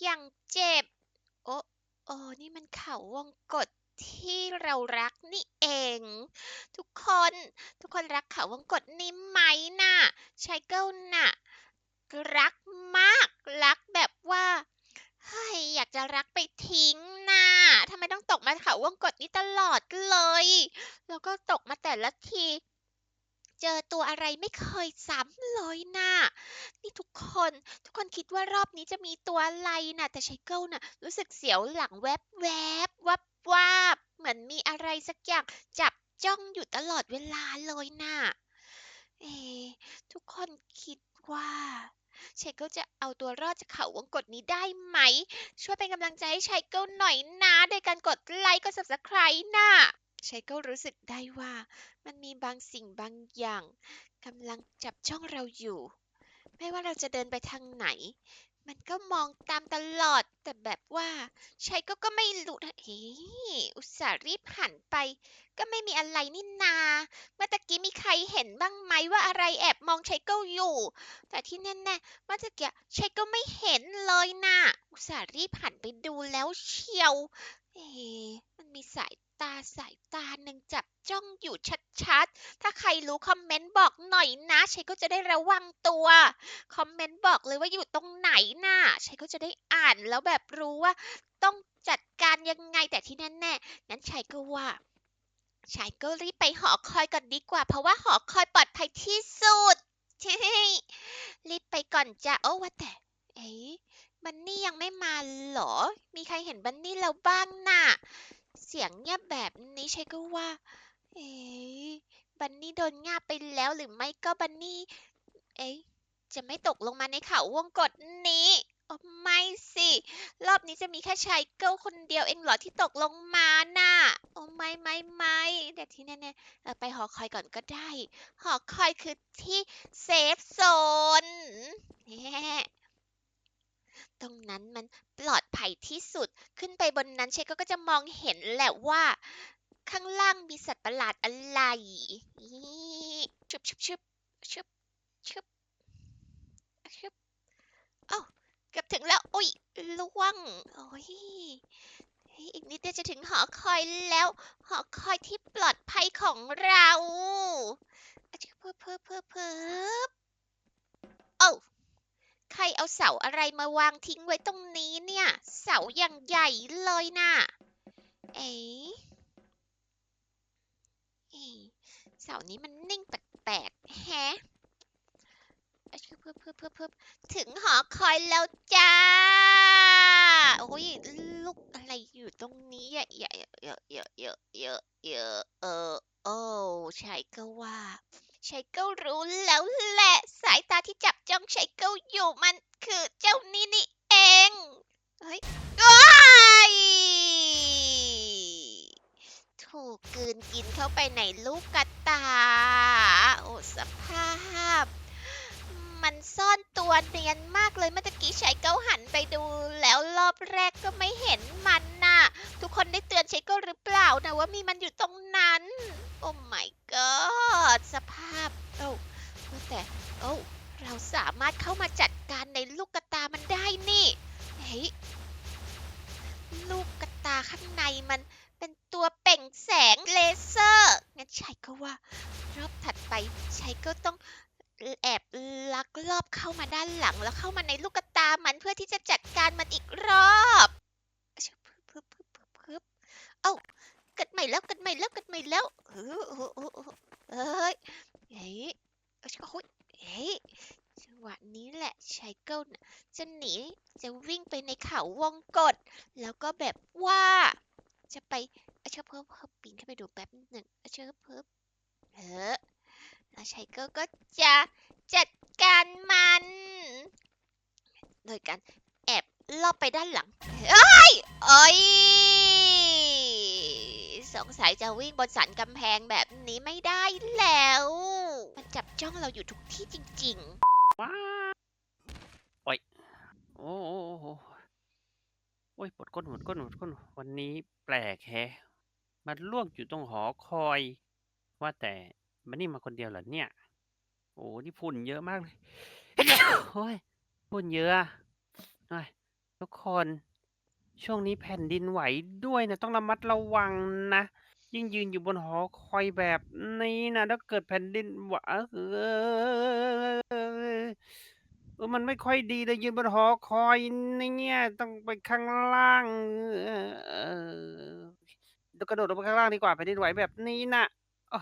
อย่างเจ็บ โอ้โอ้นี่มันเข่าวงกตที่เรารักนี่เอง ทุกคนทุกคนรักเขาวงกตนี้ไหมน่ะชายเกิลน่ะรักมากรักแบบว่าเฮ้ยอยากจะรักไปทิ้งน่ะทำไมต้องตกมาเขาวงกตนี้ตลอดเลย แล้วก็ตกมาแต่ละที เจอตัวอะไรไม่เคยซ้ำเลยน่ะ นี่ทุกคนทุกคนคิดว่ารอบนี้จะมีตัวอะไรน่ะ แต่ไชเกิลน่ะ รู้สึกเสียวหลังแวบแวบวับวาบเหมือนมีอะไรสักอย่างจับจ้องอยู่ตลอดเวลาเลยน่ะ เอ ทุกคนคิดว่าไชเกิลจะเอาตัวรอดจากเขาวงกตนี้ได้ไหม ช่วยเป็นกำลังใจให้ไชเกิลหน่อยนะโดยการกดไลค์กด subscribe น่ะ ไชเกิลรู้สึกได้ว่ามันมีบางสิ่งบางอย่างกำลังจับจ้องเราอยู่ ไม่ว่าเราจะเดินไปทางไหน มันก็มองตามตลอด แต่แบบว่าไชเกิลก็ไม่รู้นะเฮ้อุตส่าห์รีบหันไป ก็ไม่มีอะไรนี่นา เมื่อตะกี้มีใครเห็นบ้างไหมว่าอะไรแอบมองไชเกิลอยู่ แต่ที่แน่ๆเมื่อตะกี้ไชเกิลไม่เห็นเลยนะอุตส่าห์รีบหันไปดูแล้วเชียว เอ๊ะมันมีสาย ตาสายตาหนึ่งจับจ้องอยู่ชัดๆ ถ้าใครรู้คอมเมนต์บอกหน่อยนะชัยก็จะได้ระวังตัว คอมเมนต์บอกเลยว่าอยู่ตรงไหนน่ะชัยก็จะได้อ่านแล้วแบบรู้ว่า ต้องจัดการยังไงแต่ที่แน่ๆนั้นชัยก็ว่าชัยก็รีบไปหอคอยก่อนดีกว่า เพราะว่าหอคอยปลอดภัยที่สุดใช่รีบไปก่อนจ้ะโอ้ว่าแต่ เอ๊บันนี่ยังไม่มาเหรอ มีใครเห็นบันนี่แล้วบ้างน่ะ เสียงเงียบแบบนี้ใช่ก็ว่า เอ๊ะบันนี่โดนงาบไปแล้วหรือไม่ก็บันนี่ เอ๊ะจะไม่ตกลงมาในเขาวงกตนี้โอ้ไม่สิ รอบนี้จะมีแค่ชายเกิลคนเดียวเองเหรอที่ตกลงมาน่ะ โอ้ไม่ไม่ไม่แต่ที่แน่ๆเออไปหอคอยก่อนก็ได้ หอคอยคือที่เซฟโซน ตรงนั้นมันปลอดภัยที่สุด ขึ้นไปบนนั้นเชคก็จะมองเห็นแหละว่า ข้างล่างมีสัตว์ประหลาดอะไรชุบชุบชุบชุบชุบชุบเอ้าเกือบถึงแล้วอุ้ยล่วง โอ้ยเฮ้ยอีกนิดเดียวจะถึงหอคอยแล้ว หอคอยที่ปลอดภัยของเราอะชิบเพิ่มเพิ่มเพิ่มเพิ่มเอ้า ใครเอาเสาอะไรมาวางทิ้งไว้ตรงนี้เนี่ย เสาอย่างใหญ่เลยน่ะ เอ๋เอ๊ะเสานี้มันนิ่งแปลกๆแฮะอะเพิ่มเพิ่มเพิ่มเพิ่มถึงหอคอยแล้วจ้า โอ้ยลูกอะไรอยู่ตรงนี้อะเยอะเยอะเยอะเยอะเยอะเยอะเออใช่ก็ว่า ไชเกิลรู้แล้วแหละ สายตาที่จับจ้องไชเกิลอยู่มันคือเจ้านี่นี่เอง เฮ้ยว้าย ถูกกืนกินเข้าไปในลูกกระตา โอ้สภาพ มันซ่อนตัวเนียนมากเลยเมื่อตะกี้ไชเกิลหันไปดู แล้วรอบแรกก็ไม่เห็นมันน่ะ ทุกคนได้เตือนไชเกิลหรือเปล่านะว่ามีมันอยู่ตรงนั้น โอ้ my god สภาพ โอ้ว่าแต่โอ้เราสามารถเข้ามาจัดการในลูกกระตามันได้นี่ เฮ้ยลูกกระตาข้างในมัน เป็นตัวเป่งแสงเลเซอร์ งั้นชัยก็ว่ารอบถัดไปชัยก็ต้องแอบลักลอบเข้ามาด้านหลังแล้วเข้ามาในลูกกระตามันเพื่อที่จะจัดการมันอีกรอบเอ้าเกิดใหม่แล้วเกิดใหม่แล้วเกิดใหม่แล้วเออเออเออเออเอ้ยเฮ้ยเอ้ยเฮ้ยจังหวะนี้แหละชายเกิลจะหนีจะวิ่งไปในเขาวงกตแล้วก็แบบว่า จะไปเอาเชือกเพิ่มเพิ่มปีนขึ้นไปดูแป๊บหนึ่งเอาเชือเพิ่มเออแล้วชายเกิลก็จะจัดการมัน โดยการแอบลอบไปด้านหลังเอ้ยเอ้ยสงสัยจะวิ่งบนสันกำแพงแบบนี้ไม่ได้แล้ว มันจับจ้องเราอยู่ทุกที่จริงว้าโอ้ยโอ้ โอ้ยปวดก้นปวดก้นปวดก้น วันนี้แปลกแฮะมันล่วงอยู่ตรงหอคอย ว่าแต่มันนี่มาคนเดียวเหรอเนี่ย โอ้นี่ฝุ่นเยอะมากเลย โอ้ยฝุ่นเยอะโอ้ยทุกคน ช่วงนี้แผ่นดินไหวด้วยนะ ต้องระมัดระวังนะ ยิ่งยืนอยู่บนหอคอยแบบนี้นะ ถ้าเกิดแผ่นดินไหว เออมันไม่ค่อยดีเลยยืนบนหอคอยเนี่ยต้องไปข้างล่าง เออเดี๋ยวกระโดดลงไปข้างล่างดีกว่าแผ่นดินไหวแบบนี้น่ะอ้อ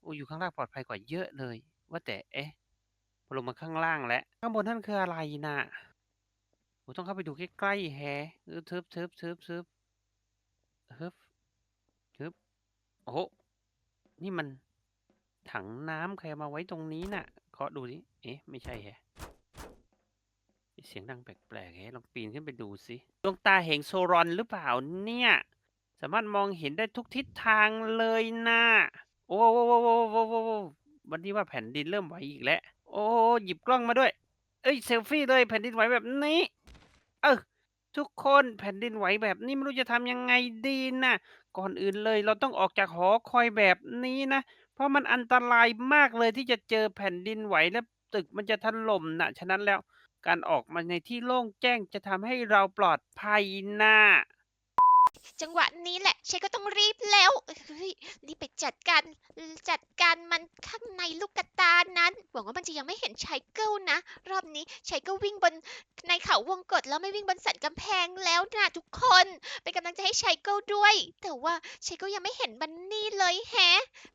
โอ้อยู่ข้างล่างปลอดภัยกว่าเยอะเลย ว่าแต่เอ๊ะพอลงมาข้างล่างแล้วข้างบนนั่นคืออะไรน่ะโอ้ต้องเข้าไปดูใกล้ๆแฮะเออทึบๆๆๆฮึบฮึบโอ้โฮนี่มันถังน้ำใครมาไว้ตรงนี้น่ะเคาะดูสิเอ๊ะ ไม่ใช่แฮะ เสียงดังแปลกๆแฮะลองปีนขึ้นไปดูสิดวงตาเหงโซรอนหรือเปล่าเนี่ย สามารถมองเห็นได้ทุกทิศทางเลยนะโอ้ๆๆๆๆๆวันนี้ว่าแผ่นดินเริ่มไหวอีกแล้ว โอ้หยิบกล้องมาด้วยเฮ้ยเซลฟี่เลยแผ่นดินไหวแบบนี้ เออทุกคนแผ่นดินไหวแบบนี้ไม่รู้จะทำยังไงดีนะก่อนอื่นเลยเราต้องออกจากหอคอยแบบนี้นะ เพราะมันอันตรายมากเลยที่จะเจอแผ่นดินไหวและตึกมันจะถล่มนะฉะนั้นแล้ว การออกมาในที่โล่งแจ้งจะทำให้เราปลอดภัยน่ะ จังหวะนี้แหละฉันก็ต้องรีบแล้วเฮ้ยรีบไปจัดการจัดการมันข้างในลูกกระตานั้น หวังว่ามันจะยังไม่เห็นชายเกิลนะ รอบนี้ชายเกิลวิ่งบนในเขาวงกตแล้วไม่วิ่งบนสันกำแพงแล้วนะทุกคนเป็นกำลังใจให้ชายเกิลด้วย แต่ว่าชายเกิลยังไม่เห็นบันนี่เลยแฮะ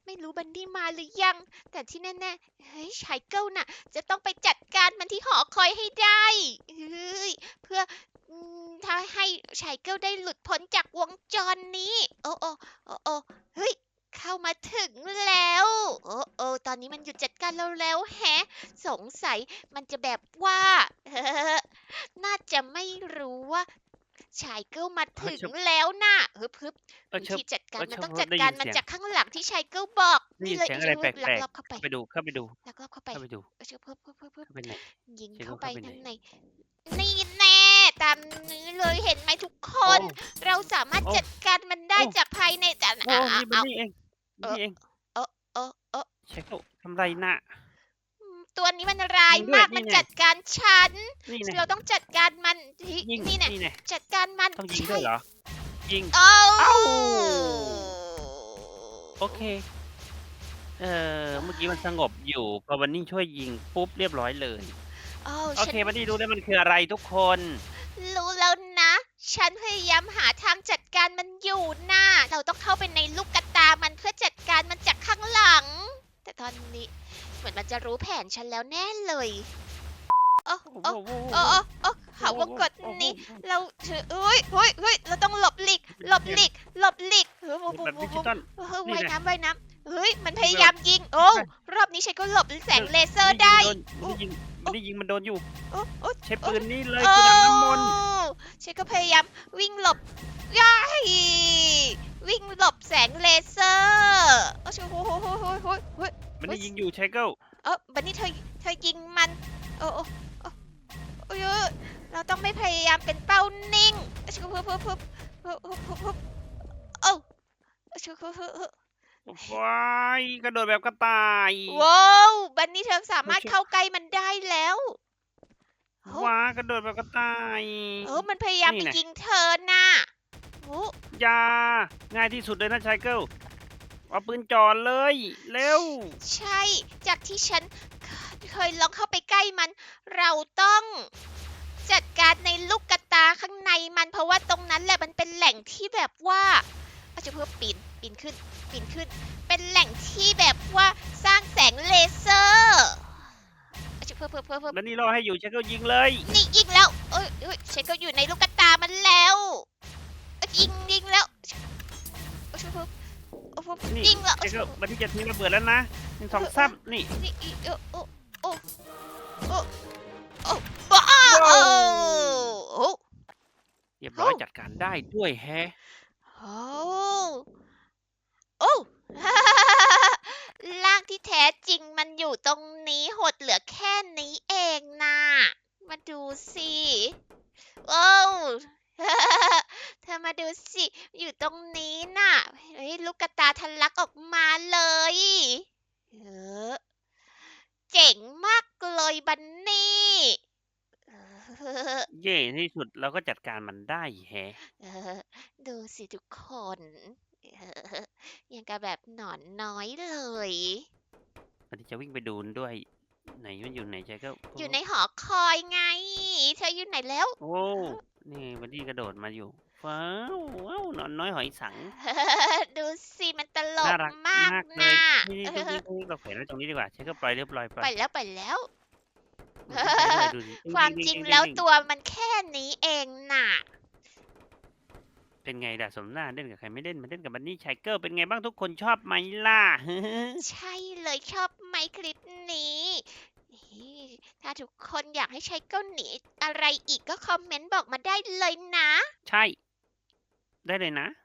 ไม่รู้บันนี่มาหรือยัง แต่ที่แน่ๆเฮ้ยชายเกิลน่ะ จะต้องไปจัดการมันที่หอคอยให้ได้เฮ้ยเพื่อ ให้ชายเกิลได้หลุดพ้นจากวงจรนี้ โอ้โอ้โอ้โอ้เฮ้ย เข้ามาถึงแล้ว โอ้โอ้ตอนนี้มันหยุดจัดการเราแล้วแฮะ สงสัยมันจะแบบว่า น่าจะไม่รู้ว่าชายเกิลมาถึงเออชึบแล้วน่ะฮึบฮึบเออวิเชิบธีจัดการเออมันเชิบต้องเออจัดได้ยินการมันเสียงจากข้างหลังที่ชายเกิลบอกได้นี่ยินเลยเสียงอีอะไรกแปลัลกกๆเข้าไปๆเข้าไปดูเข้าไปดูลักๆเข้าไปเข้าไปดูเออเชิบเพิ่มเพิ่มเพิ่มเพิ่มเข้าไปไหนยิงชายเกิเข้าลไปเข้าไปไหนข้างในนี่แน่ ตามนี้เลยเห็นไหมทุกคโอ้นเราสามารถโอ้จัดการมันได้โอ้ จากภายในแต่โอ้อะนี่มันเอา นี่เองนี่เองเออเออเออใช้เขาทำไรน่ะ อืมตัวนี้มันร้ายยิงด้วยมากนี่มันไง จัดการฉัน นี่ไงเราต้องจัดการมันที่ยิงนี่แน่นี่ไงจัดการมันต้องยิงใช่ด้วยเหรอ ยิงเอ้า เอ้าโอเค เอ่อเมื่อกี้มันสงบอยู่ พอวันนี้ช่วยยิงปุ๊บเรียบร้อยเลย เอ้าโอฉัเคนวันนี้รู้แล้วมันคืออะไรทุกคนรู้แล้วนะ ฉันพยายามหาทางจัดการมันอยู่นะเราต้องเข้าไปในลูกกระตามันเพื่อจัดการมันจากข้างหลัง แต่ตอนนี้เหมือนมันจะรู้แผนฉันแล้วแน่เลยโอ้โอ้โอ้โอ้หาว่ากดนี้ เราถือเอ้ยเฮ้ยเฮ้ยเราต้องหลบหลีกหลบหลีกหลบหลีกเฮ้ยแบบดิจิตอลเฮ้ยว่ายน้ำว่ายน้ำเฮ้ยมันพยายามยิง โอ้รอบนี้ฉันก็หลบแสงเลเซอร์ได้ ได้ยิงมันได้ยิงมันโดนอยู่ โอ้โอ้ใช้ปืนนี่เลยโอ้คุณน้ำมนต์ฉันก็พยายามวิ่งหลบย่ายวิ่งหลบแสงเลเซอร์โอ้โหโหโหโหโหโห มันได้ยิงอยู่ไชเกิลเออบันนี้เธอ เธอยิงมัน โอ้โอ้โอ้โอ้ยเราต้องไม่พยายามเป็นเป้านิ่งชุบปุ๊บปุ๊บปุ๊บปุ๊บปุ๊บปุ๊บโอ้ชุบปุ๊บปุ๊บปุ๊บ ว้ายกระโดดแบบกระต่าย ว้าวบันนี้เธอสามารถชุบเข้าใกล้มันได้แล้วโอ้ว้ากระโดดแบบกระต่าย เออมันพยายามนี่ไปไง ยิงเธอน่ะโอ้อยา ง่ายที่สุดเลยนะไชเกิลเอาปืนจ่อเลย เร็ว ใช่ จากที่ฉันเคยลองเข้าไปใกล้มัน เราต้อง จัดการในลูกกระตาข้างในมันเพราะว่าตรงนั้นแหละมันเป็นแหล่งที่แบบว่าอาจจะเพื่อปีนปีนขึ้น ปีนขึ้น เป็นแหล่งที่แบบว่าสร้างแสงเลเซอร์อาจจะเพื่อเพื่อเพื่อเพื่อแล้วนี่รอให้อยู่ไชเกิลยิงเลย นี่ยิงแล้วเอ้ยเอ้ยฉันก็อยู่ในลูกกระตามันแล้วเอ้ยยิงยิงแล้วเอาชุบปุ๊บเอาปุ๊บนี่ยิงแล้วไชเกิลมันที่จะทิ้งระเบิดแล้วนะหนึ่งสองสามนี่นี่อีโอ้โอ้โอ้โอ้โอ้บ้าโอ้โอ้เรียบร้อยโอ้จัดการได้ด้วยแฮะโอ้ โอ้ร่างที่แท้จริงมันอยู่ตรงนี้หดเหลือแค่นี้เองนะมาดูสิโอ้เธอมาดูสิ อยู่ตรงนี้น่ะ เฮ้ย ลูกกระตาทะลักออกมาเลยเออเจ๋งมากเลยบันนี่เออเย่ที่สุดเราก็จัดการมันได้แฮะเออดูสิทุกคนเอออ ย่างกับแบบหนอนน้อยเลยวันนี้จะวิ่งไปดูมันด้วย ไหนมันอยู่ไหนใจก็อยู่ในหอคอยไงเธออยู่ไหนแล้ว โอ้ นี่ไงวันนี้กระโดดมาอยู่ ว้าวว้าวหนอนน้อยหอยสัง ดูสิมันตลน่ากรักมากมากเลนะยนี่เอนี่อนี่นี่เราแขวนไว้ตรงนี้ดีกว่าใช้ก็ปล่อยเรียบร้อยไปไปแล้วไปแล้วดูดิความดิ้จริงดิ้แล้วดิ้ตัวมันแค่นี้เองน่ะ เป็นไงด่ะสมหน้าเล่นกับใครไม่เล่นมาเล่นกับบันนี่ชายเกิลเป็นไงบ้างทุกคนชอบไหมล่ะ ใช่เลยชอบไหมคลิปนี้นี่ถ้าทุกคนอยากให้ใช้เก้าหนีอะไรอีกก็คอมเมนต์บอกมาได้เลยนะ ใช่ ได้เลยนะ